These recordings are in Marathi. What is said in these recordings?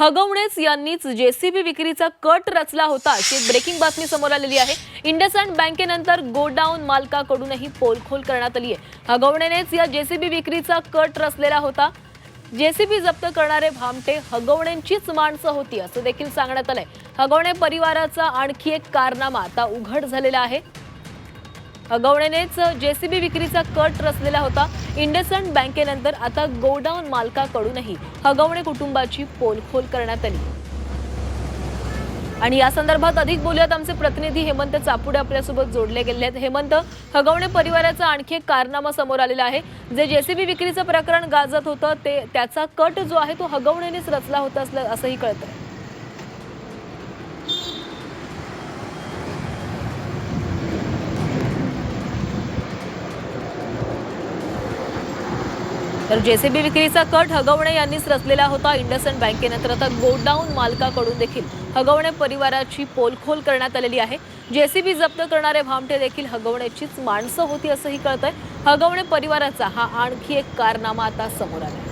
हगवणेच यांनीच जेसीबी विक्रीचा कट रचला होता अशी एक ब्रेकिंग बातमी समोर आलेली आहे. इंडसंड बँकेनंतर गोडाऊन मालकाकडूनही पोलखोल करण्यात आली आहे. हगवणेनेच या जेसीबी विक्रीचा कट रचलेला होता. जेसीबी जप्त करणारे भामटे हगवणेंचीच माणसं होती असं देखील सांगण्यात आलंय. हगवणे परिवाराचा आणखी एक कारनामा आता उघड झालेला आहे. अगवणेनेच जेसीबी विक्रीचा कट रचलेला होता. इंडसंड बँकेनंतर आता गोडाऊन मालकाकडूनही हगवणे कुटुंबाची पोलखोल करण्यात आली. आणि या संदर्भात अधिक बोलूयात. आमचे प्रतिनिधी हेमंत चापुडे आपल्यासोबत जोडले गेले आहेत. हेमंत हगवणे परिवाराचा आणखी एक कारनामा समोर आलेला आहे. जे जेसीबी विक्रीचं प्रकरण गाजत होतं ते त्याचा कट जो आहे तो हगवणेनेच रचला होता असं असंही कळतं तर जेसीबी विक्रीचा कट हगवणे यांनीच रचलेला होता. इंडसइंड बँकेनंतर आता गोडाऊन मालकाकडून देखील हगवणे परिवाराची पोलखोल करण्यात आलेली आहे. जेसीबी जप्त करणारे भामटे देखील हगवण्याचीच माणसं होती असंही कळतंय. हगवणे परिवाराचा हा आणखी एक कारनामा आता समोर आला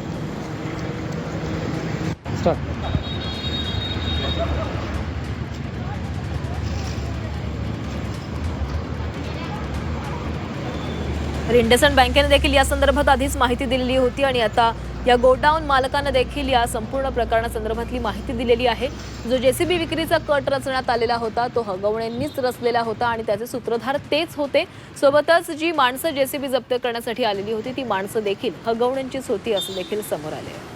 स्टार्ट बँकेने देखील या संदर्भात आधीच माहिती दिलेली होती आणि आता या गोडाऊन मालकानं देखील या संपूर्ण प्रकरणासंदर्भातली माहिती दिलेली आहे. जो जेसीबी विक्रीचा कट रचण्यात आलेला होता तो हगवणेंनीच रचलेला होता आणि त्याचे सूत्रधार तेच होते. सोबतच जी माणसं जेसीबी जप्त करण्यासाठी आलेली होती ती माणसं देखील हगवण्यांचीच होती असं देखील समोर आले